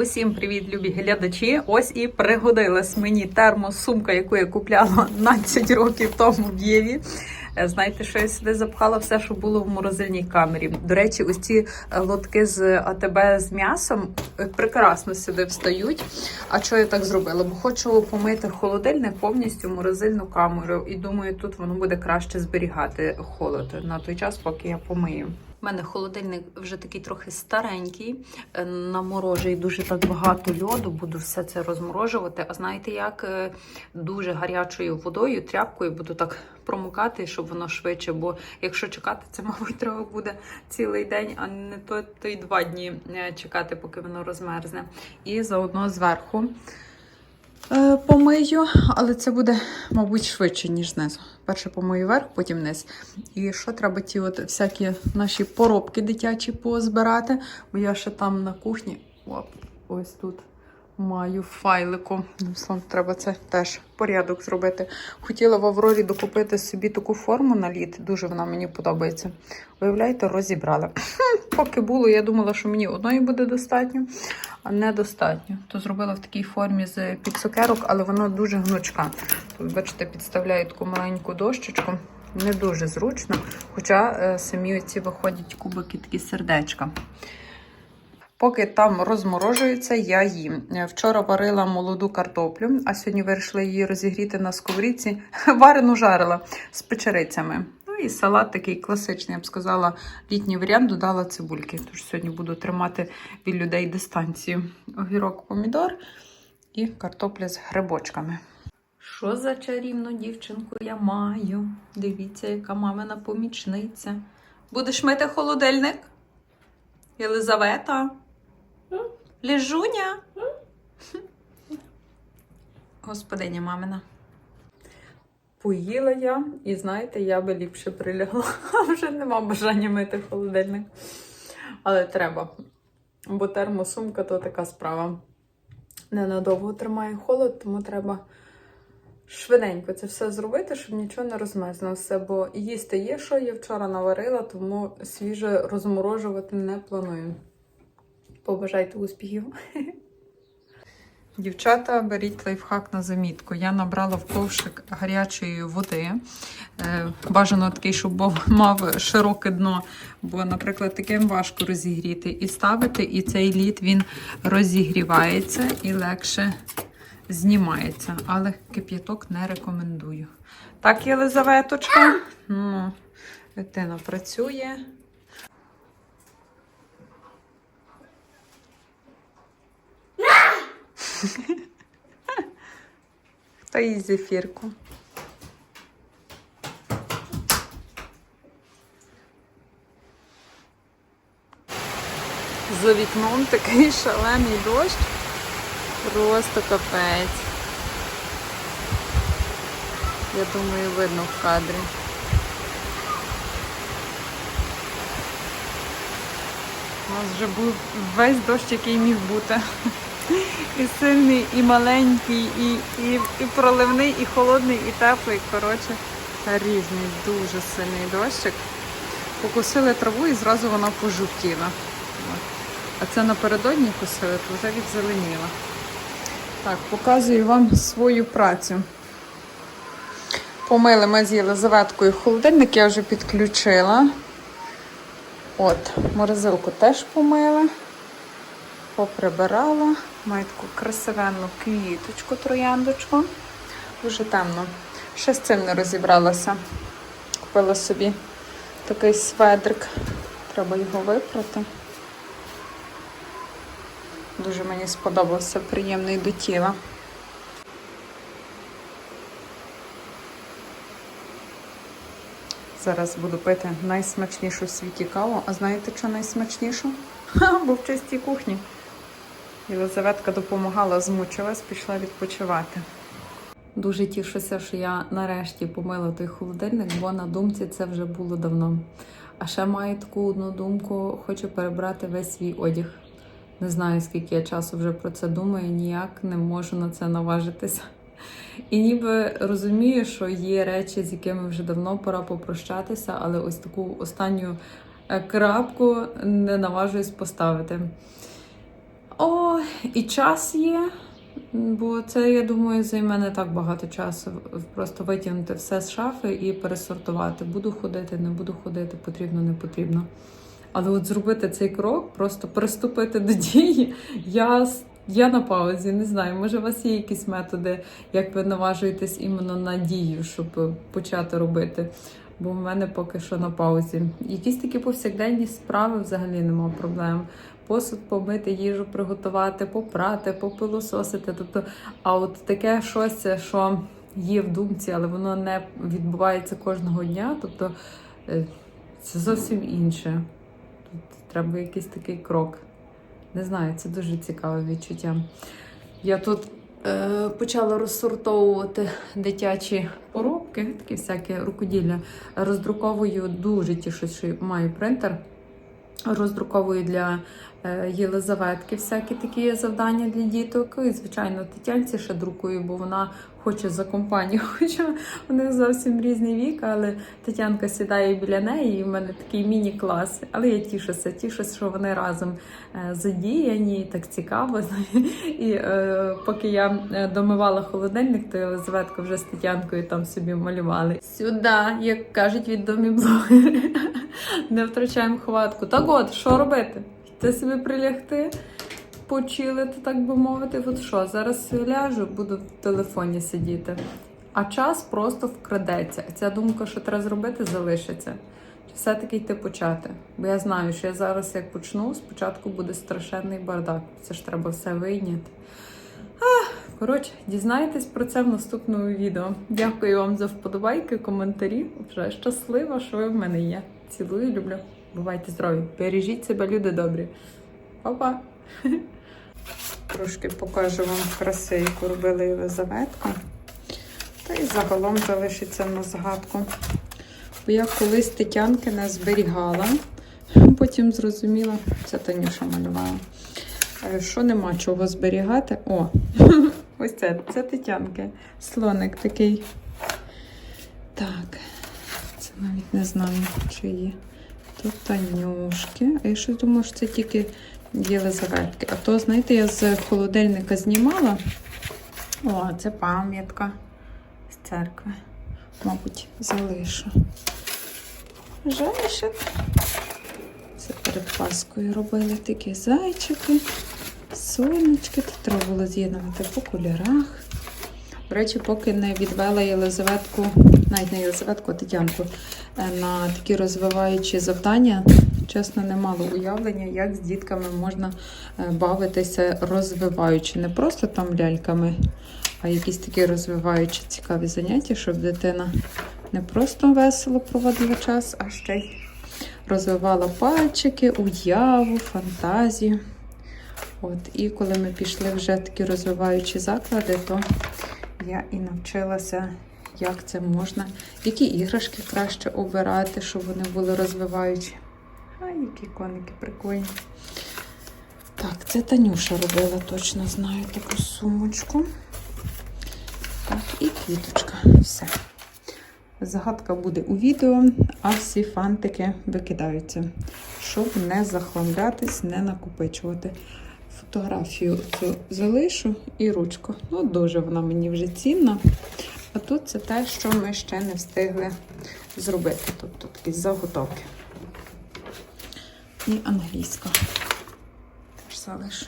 Усім привіт, любі глядачі! Ось і пригодилась мені термосумка, яку я купляла 12 років тому в Єві. Е, Знаєте, що я сюди запхала все, що було в морозильній камері. До речі, ось ці е, лотки з АТБ з м'ясом е, прекрасно сюди встають. А що я так зробила? Бо хочу помити холодильник повністю в морозильну камеру. І думаю, тут воно буде краще зберігати холод на той час, поки я помию. У мене холодильник вже такий трохи старенький, е, наморожує дуже так багато льоду, буду все це розморожувати. А знаєте як? Е, Дуже гарячою водою, тряпкою буду так промокати, щоб воно швидше. Бо якщо чекати, це, мабуть, треба буде цілий день, а не то, то й два дні е, чекати, поки воно розмерзне. І заодно зверху помию, але це буде, мабуть, швидше, ніж знизу. Перше помию вверх, потім низ. І що треба ті от всякі наші поробки дитячі позбирати, бо я ще там на кухні. Оп, ось тут маю файлику. Ну, словом, Треба це теж порядок зробити. Хотіла в Аврорі докупити собі таку форму на лід, дуже вона мені подобається. Виявляєте, розібрала. Поки було, я думала, що мені одної буде достатньо, недостатньо. То зробила в такій формі з під цукерок, але вона дуже гнучка. Тут, бачите, підставляю таку маленьку дощечку. Не дуже зручно, хоча е, самі ці виходять кубики такі сердечка. Поки там розморожується, я їм. Е, Вчора варила молоду картоплю, а сьогодні вирішила її розігріти на сковорідці. Варену жарила з печерицями. І салат такий класичний, я б сказала, літній варіант додала цибульки. Тож сьогодні буду тримати від людей дистанцію. Огірок, помідор і картопля з грибочками. Що за чарівну дівчинку я маю? Дивіться, яка мамина помічниця. Будеш мити холодильник? Єлизавета? Ліжуня? Господиня мамина. Поїла я, і знаєте, я би ліпше прилягла. Вже нема бажання мити холодильник. Але треба. Бо термосумка то така справа. Ненадовго тримає холод, тому треба швиденько це все зробити, щоб нічого не розмерзлося. Бо їсти є, що я вчора наварила, тому свіже розморожувати не планую. Побажайте успіхів. Дівчата, беріть лайфхак на замітку. Я набрала в ковшик гарячої води. Е, Бажано такий, щоб мав широке дно, бо, наприклад, таким важко розігріти і ставити, і цей лід він розігрівається і легше знімається. Але кип'яток не рекомендую. Так, Єлизаветочка? Ну, дитина працює. Хто їсть зефірку? За вікном такий шалений дощ. Просто капець. Я думаю, видно в кадрі. У нас вже був весь дощ, який міг бути. І сильний, і маленький, і, і, і проливний, і холодний, і теплий. Коротше, різний, дуже сильний дощик. Покусили траву і зразу вона пожовтіла. А це напередодні косили, то вже відзеленіла. Так, показую вам свою працю. Помили ми з Єлизаветкою холодильник, я вже підключила. От, морозилку теж помила, поприбирала. Маю таку красивенну квіточку, трояндочку. Дуже темно. Ще з цим не розібралася. Купила собі такий сведрик. Треба його випрати. Дуже мені сподобався, приємний до тіла. Зараз буду пити найсмачнішу в світі каву. А знаєте, що найсмачнішу? Ха, бо в чистій кухні. Єлизаветка допомагала, змучилась, пішла відпочивати. Дуже тішуся, що я нарешті помила той холодильник, бо на думці це вже було давно. А ще маю таку одну думку, хочу перебрати весь свій одяг. Не знаю, скільки я часу вже про це думаю, ніяк не можу на це наважитися. І ніби розумію, що є речі, з якими вже давно пора попрощатися, але ось таку останню е, крапку не наважуюсь поставити. О, і час є. Бо це, я думаю, займе не так багато часу. Просто витягнути все з шафи і пересортувати. Буду ходити, не буду ходити, потрібно, не потрібно. Але от зробити цей крок, просто приступити до дії, я, я на паузі, не знаю. Може, у вас є якісь методи, як ви наважуєтесь іменно на дію, щоб почати робити. Бо в мене поки що на паузі. Якісь такі повсякденні справи взагалі нема проблем. Посуд помити, їжу приготувати, попрати, попилососити. Тобто, а от таке щось, що є в думці, але воно не відбувається кожного дня. Тобто е, це зовсім інше. Тут треба якийсь такий крок. Не знаю, це дуже цікаве відчуття. Я тут е, почала розсортовувати дитячі поробки, такі всякі рукоділля. Роздруковую дуже тішусь, що маю принтер. Роздруковую для Єлизаветки всякі такі завдання для діток. І, звичайно, Тетянці ще друкую, бо вона хоче за компанію. Хоча у них зовсім різний вік, але Тетянка сідає біля неї, і в мене такий міні-клас. Але я тішуся, тішуся, що вони разом е, задіяні, так цікаво. І е, поки я е, домивала холодильник, то Єлизаветка вже з Тетянкою там собі малювали. Сюди, як кажуть відомі блогери, не втрачаємо хватку. Так от, що робити? Йти собі прилягти, почилити, так би мовити. От що, зараз ляжу, буду в телефоні сидіти. А час просто вкрадеться. Ця думка, що треба зробити, залишиться. Чи все-таки йти почати? Бо я знаю, що я зараз як почну, спочатку буде страшенний бардак. Це ж треба все вийняти. Коротше, дізнайтесь про це в наступному відео. Дякую вам за вподобайки, коментарі. Вже щаслива, що ви в мене є. Цілую, люблю. Бувайте здорові. Бережіть себе, люди добрі. Па-па! Трошки покажу вам краси, яку робила Єлизаветка. Та й загалом залишиться на згадку. Бо я колись Тетянки не зберігала. Потім зрозуміла, це Танюша малювала. Е, Що нема чого зберігати? О, ось це, це Тетянки. Слоник такий. Так, це навіть не знаю, чи є. Тут Танюшки. А я щось думала, що це тільки Єлизаветки. А то, знаєте, я з холодильника знімала. О, це пам'ятка з церкви. Мабуть, залишу. Жалішик. Це перед Паскою робили такі зайчики, сонечки. Тут треба було з'єднувати по кольорах. До речі, поки не відвела Єлизаветку, навіть не Єлизаветку, а Тетянку, е, на такі розвиваючі завдання. Чесно, не мало уявлення, як з дітками можна е, бавитися розвиваючи. Не просто там ляльками, а якісь такі розвиваючі цікаві заняття, щоб дитина не просто весело проводила час, а ще й розвивала пальчики, уяву, фантазію. От, і коли ми пішли вже такі розвиваючі заклади, то я і навчилася, як це можна, які іграшки краще обирати, щоб вони були розвиваючі. А, які коники прикольні. Так, це Танюша робила, точно знаю таку сумочку. Так, і квіточка. Все. Загадка буде у відео, а всі фантики викидаються, щоб не захламлятись, не накопичувати. Фотографію цю залишу і ручку. Ну, дуже вона мені вже цінна. А тут це те, що ми ще не встигли зробити. Тобто такі заготовки. І англійська. Теж залишу.